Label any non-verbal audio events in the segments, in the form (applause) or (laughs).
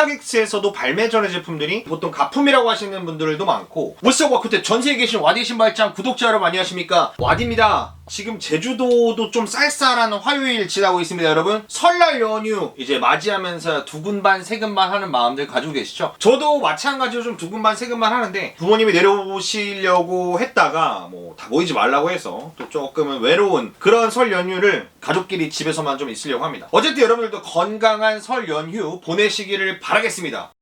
스타렉스에서도 발매 전의 제품들이 보통 가품이라고 하시는 분들도 많고 월세와 그때 전세에 계신 와디 신발장 구독자 여러분 안녕하십니까? 와디입니다. 지금 제주도도 좀 쌀쌀한 화요일 지나고 있습니다 여러분. 설날 연휴 이제 맞이하면서 두근반 세근반 하는 마음들 가지고 계시죠? 저도 마찬가지로 좀 두근반 세근반 하는데 부모님이 내려오시려고 했다가 뭐 다 모이지 말라고 해서 또 조금은 외로운 그런 설 연휴를 가족끼리 집에서만 좀 있으려고 합니다. 어쨌든 여러분들도 건강한 설 연휴 보내시기를 바라겠습니다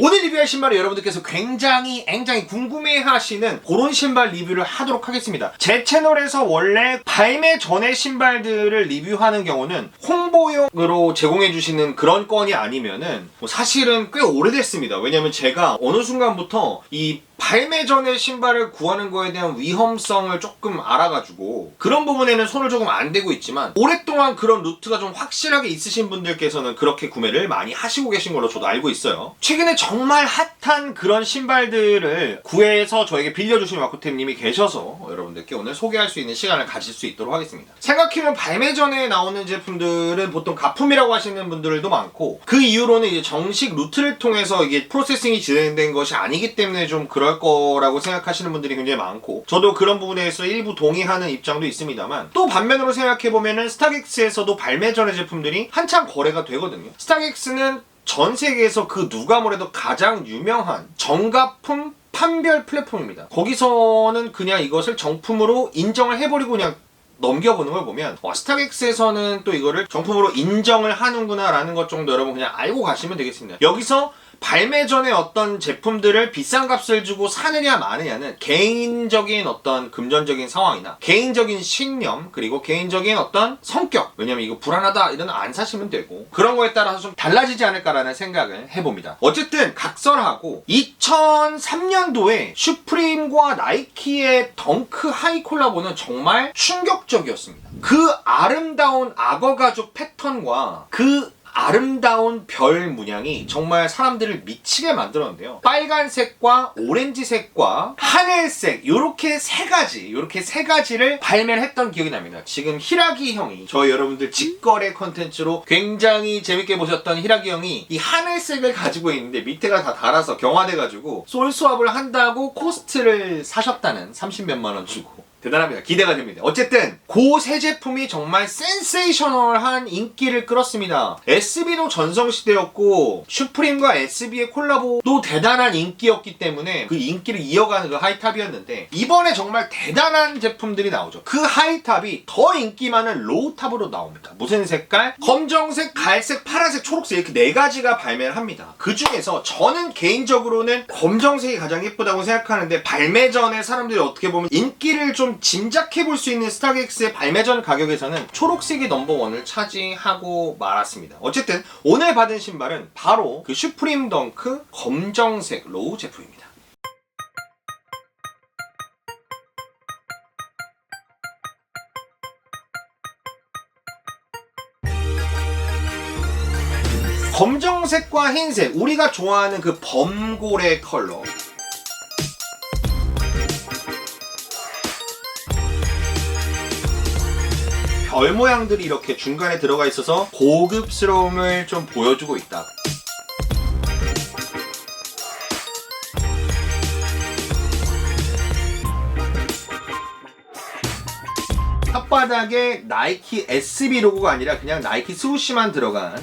오늘 리뷰할 신발은 여러분들께서 굉장히 굉장히 궁금해하시는 그런 신발 리뷰를 하도록 하겠습니다. 제 채널에서 원래 발매 전의 신발들을 리뷰하는 경우는 홍보용으로 제공해주시는 그런 건이 아니면은 뭐 사실은 꽤 오래됐습니다. 왜냐면 제가 어느 순간부터 이 발매 전에 신발을 구하는 거에 대한 위험성을 조금 알아가지고 그런 부분에는 손을 조금 안 대고 있지만 오랫동안 그런 루트가 좀 확실하게 있으신 분들께서는 그렇게 구매를 많이 하시고 계신 걸로 저도 알고 있어요. 최근에 정말 핫한 그런 신발들을 구해서 저에게 빌려주신 와쿠템님이 계셔서 여러분들께 오늘 소개할 수 있는 시간을 가질 수 있도록 하겠습니다. 생각해보면 발매 전에 나오는 제품들은 보통 가품이라고 하시는 분들도 많고 그 이후로는 이제 정식 루트를 통해서 이게 프로세싱이 진행된 것이 아니기 때문에 좀 그럴 거라고 생각하시는 분들이 굉장히 많고 저도 그런 부분에서 일부 동의하는 입장도 있습니다만 또 반면으로 생각해보면은 스타렉스에서도 발매 전의 제품들이 한창 거래가 되거든요. 스타렉스는 전 세계에서 그 누가 뭐래도 가장 유명한 정가품 판별 플랫폼입니다. 거기서는 그냥 이것을 정품으로 인정을 해버리고 그냥 넘겨보는 걸 보면 와 스타렉스에서는 또 이거를 정품으로 인정을 하는구나라는 것 정도 여러분 그냥 알고 가시면 되겠습니다. 여기서 발매 전에 어떤 제품들을 비싼 값을 주고 사느냐 마느냐는 개인적인 어떤 금전적인 상황이나 개인적인 신념 그리고 개인적인 어떤 성격. 왜냐면 이거 불안하다 이런 안 사시면 되고 그런 거에 따라서 좀 달라지지 않을까라는 생각을 해봅니다. 어쨌든 각설하고 2003년도에 슈프림과 나이키의 덩크 하이 콜라보는 정말 충격적이었습니다. 그 아름다운 악어 가죽 패턴과 그 아름다운 별 문양이 정말 사람들을 미치게 만들었는데요. 빨간색과 오렌지색과 하늘색 이렇게 세 가지 이렇게 세 가지를 발매를 했던 기억이 납니다. 지금 히라기 형이 저희 여러분들 직거래 컨텐츠로 굉장히 재밌게 보셨던 히라기 형이 이 하늘색을 가지고 있는데 밑에가 다 달아서 경화돼가지고 솔 수합을 한다고 코스트를 사셨다는 30몇만 원 주고 대단합니다. 기대가 됩니다. 어쨌든 그새 제품이 정말 센세이셔널한 인기를 끌었습니다. SB도 전성시대였고 슈프림과 SB의 콜라보도 대단한 인기였기 때문에 그 인기를 이어가는 그 하이탑이었는데 이번에 정말 대단한 제품들이 나오죠. 그 하이탑이 더 인기 많은 로우탑으로 나옵니다. 무슨 색깔? 검정색, 갈색, 파란색, 초록색 이렇게 네 가지가 발매를 합니다. 그 중에서 저는 개인적으로는 검정색이 가장 예쁘다고 생각하는데 발매 전에 사람들이 어떻게 보면 인기를 좀 짐작해 볼 수 있는 스타렉스의 발매 전 가격에서는 초록색이 넘버원을 차지하고 말았습니다. 어쨌든 오늘 받은 신발은 바로 그 슈프림 덩크 검정색 로우 제품입니다. 검정색과 흰색, 우리가 좋아하는 그 범고래 컬러. 별 모양들이 이렇게 중간에 들어가 있어서 고급스러움을 좀 보여주고 있다. 혓바닥에 나이키 SB 로고가 아니라 그냥 나이키 스우시만 들어간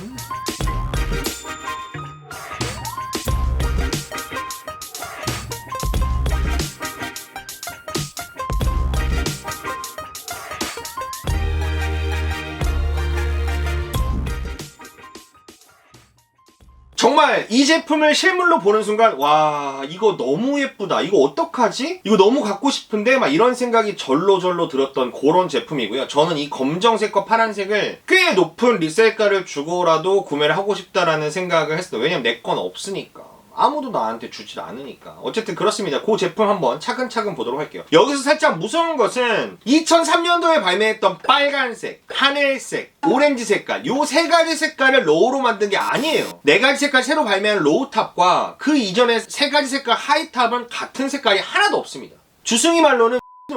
정말 이 제품을 실물로 보는 순간 와 이거 너무 예쁘다. 이거 어떡하지? 이거 너무 갖고 싶은데? 막 이런 생각이 절로절로 들었던 그런 제품이고요. 저는 이 검정색과 파란색을 꽤 높은 리셀가를 주고라도 구매를 하고 싶다라는 생각을 했어요. 왜냐면 내 건 없으니까 아무도 나한테 주질 않으니까. 어쨌든 그렇습니다. 그 제품 한번 차근차근 보도록 할게요. 여기서 살짝 무서운 것은 2003년도에 발매했던 빨간색, 하늘색, 오렌지 색깔 요 세 가지 색깔을 로우로 만든 게 아니에요. 네 가지 색깔 새로 발매한 로우탑과 그 이전에 세 가지 색깔 하이탑은 같은 색깔이 하나도 없습니다. 주승이 말로는 (laughs)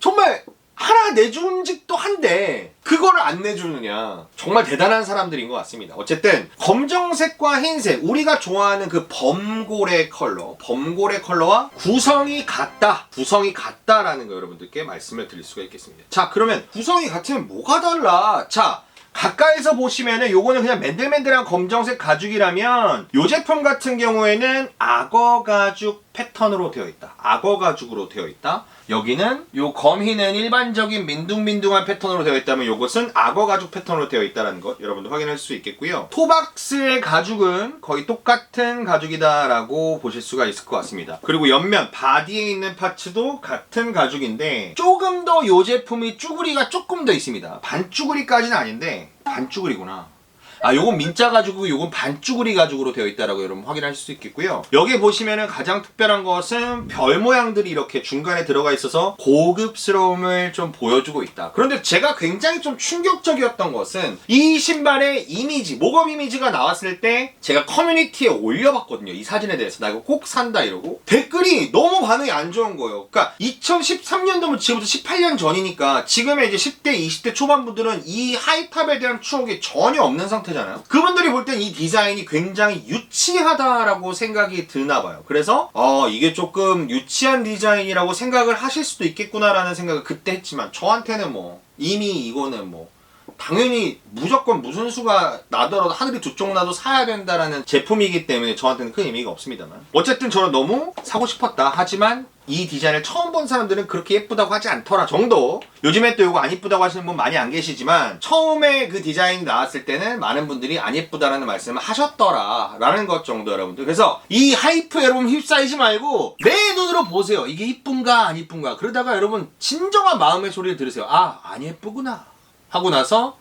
정말 하나 내준 짓도 한데 그거를 안 내주느냐. 정말 대단한 사람들인 것 같습니다. 어쨌든 검정색과 흰색 우리가 좋아하는 그 범고래 컬러 범고래 컬러와 구성이 같다 구성이 같다라는 거 여러분들께 말씀을 드릴 수가 있겠습니다. 자 그러면 구성이 같으면 뭐가 달라? 자 가까이서 보시면은 요거는 그냥 맨들맨들한 검정색 가죽이라면 요 제품 같은 경우에는 악어 가죽 패턴으로 되어 있다. 악어 가죽으로 되어 있다. 여기는 요 검희는 일반적인 민둥민둥한 패턴으로 되어 있다면 요것은 악어 가죽 패턴으로 되어 있다는 것 여러분도 확인할 수 있겠고요. 토박스의 가죽은 거의 똑같은 가죽이다라고 보실 수가 있을 것 같습니다. 그리고 옆면 바디에 있는 파츠도 같은 가죽인데 조금 더 요 제품이 쭈구리가 조금 더 있습니다. 반쭈구리까지는 아닌데 반쭈구리구나. 아, 요건 민자 가죽이고 요건 반쭈구리 가죽으로 되어 있다라고 여러분 확인할 수 있겠고요. 여기 보시면은 가장 특별한 것은 별 모양들이 이렇게 중간에 들어가 있어서 고급스러움을 좀 보여주고 있다. 그런데 제가 굉장히 좀 충격적이었던 것은 이 신발의 이미지, 모검 이미지가 나왔을 때 제가 커뮤니티에 올려봤거든요. 이 사진에 대해서 나 이거 꼭 산다 이러고 댓글이 너무 반응이 안 좋은 거예요. 그러니까 2013년도면 지금부터 18년 전이니까 지금의 이제 10대, 20대 초반분들은 이 하이탑에 대한 추억이 전혀 없는 상태 잖아요. 그분들이 볼 땐 이 디자인이 굉장히 유치하다라고 생각이 드나 봐요. 그래서 어 이게 조금 유치한 디자인이라고 생각을 하실 수도 있겠구나라는 생각을 그때 했지만 저한테는 뭐 이미 이거는 뭐 당연히 무조건 무슨 수가 나더라도 하늘이 두 쪽 나도 사야 된다라는 제품이기 때문에 저한테는 큰 의미가 없습니다만. 어쨌든 저는 너무 사고 싶었다. 하지만 이 디자인을 처음 본 사람들은 그렇게 예쁘다고 하지 않더라 정도. 요즘에 또 이거 안 예쁘다고 하시는 분 많이 안 계시지만 처음에 그 디자인이 나왔을 때는 많은 분들이 안 예쁘다라는 말씀을 하셨더라 라는 것 정도 여러분들. 그래서 이 하이프 여러분 휩싸이지 말고 내 눈으로 보세요. 이게 이쁜가 안 이쁜가. 그러다가 여러분 진정한 마음의 소리를 들으세요. 아 안 예쁘구나 하고 나서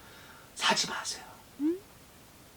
사지 마세요.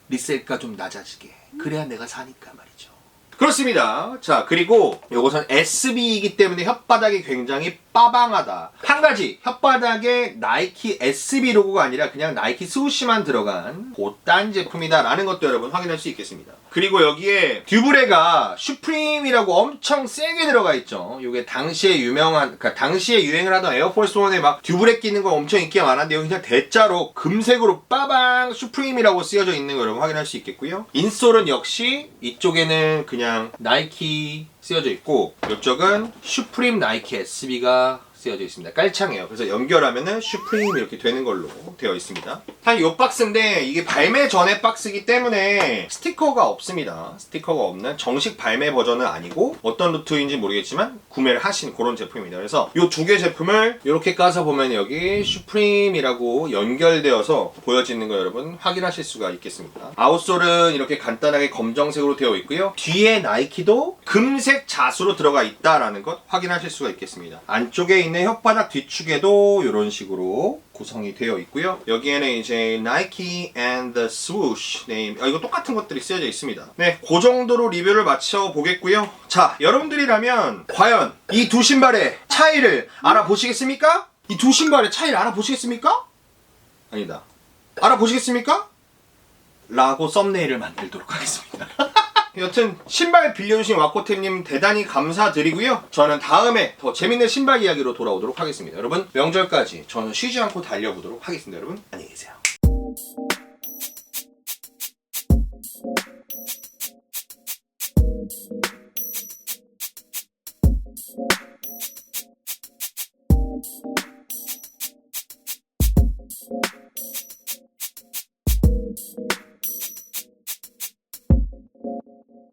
리셀가 좀 낮아지게. 그래야 내가 사니까 말이죠. 그렇습니다. 자, 그리고 요것은 SB이기 때문에 혓바닥이 굉장히 빠방하다. 한 가지, 혓바닥에 나이키 SB 로고가 아니라 그냥 나이키 스우시만 들어간 곧단 제품이다라는 것도 여러분 확인할 수 있겠습니다. 그리고 여기에 듀브레가 슈프림이라고 엄청 세게 들어가 있죠. 이게 당시에 유명한, 그러니까 당시에 유행을 하던 에어포스 원에 막 듀브레 끼는 거 엄청 인기가 많았는데 여기 그냥 대자로 금색으로 빠방 슈프림이라고 쓰여져 있는 거 여러분 확인할 수 있겠고요. 인솔은 역시 이쪽에는 그냥 나이키 쓰여져 있고 이쪽은 슈프림 나이키 SB가 쓰여져 있습니다. 깔창이에요. 그래서 연결하면은 슈프림 이렇게 되는 걸로 되어 있습니다. 사실 이 박스인데 이게 발매 전에 박스이기 때문에 스티커가 없습니다. 스티커가 없는 정식 발매 버전은 아니고 어떤 루트인지 모르겠지만 구매를 하신 그런 제품입니다. 그래서 이 두 개 제품을 이렇게 까서 보면 여기 슈프림이라고 연결되어서 보여지는 거 여러분 확인하실 수가 있겠습니다. 아웃솔은 이렇게 간단하게 검정색으로 되어 있고요. 뒤에 나이키도 금색 자수로 들어가 있다라는 것 확인하실 수가 있겠습니다. 안쪽에 있는 혓바닥 뒤축에도 이런 식으로 구성이 되어 있고요. 여기에는 이제 Nike and the Swoosh 네임 아, 이거 똑같은 것들이 쓰여져 있습니다. 네, 그 정도로 리뷰를 마쳐 보겠고요. 자, 여러분들이라면 과연 이 두 신발의 차이를 알아보시겠습니까? 이 두 신발의 차이를 알아보시겠습니까? 아니다. 알아보시겠습니까? 라고 썸네일을 만들도록 하겠습니다. (laughs) 여튼 신발 빌려주신 와코템님 대단히 감사드리고요. 저는 다음에 더 재밌는 신발 이야기로 돌아오도록 하겠습니다. 여러분 명절까지 저는 쉬지 않고 달려보도록 하겠습니다. 여러분 안녕히 계세요.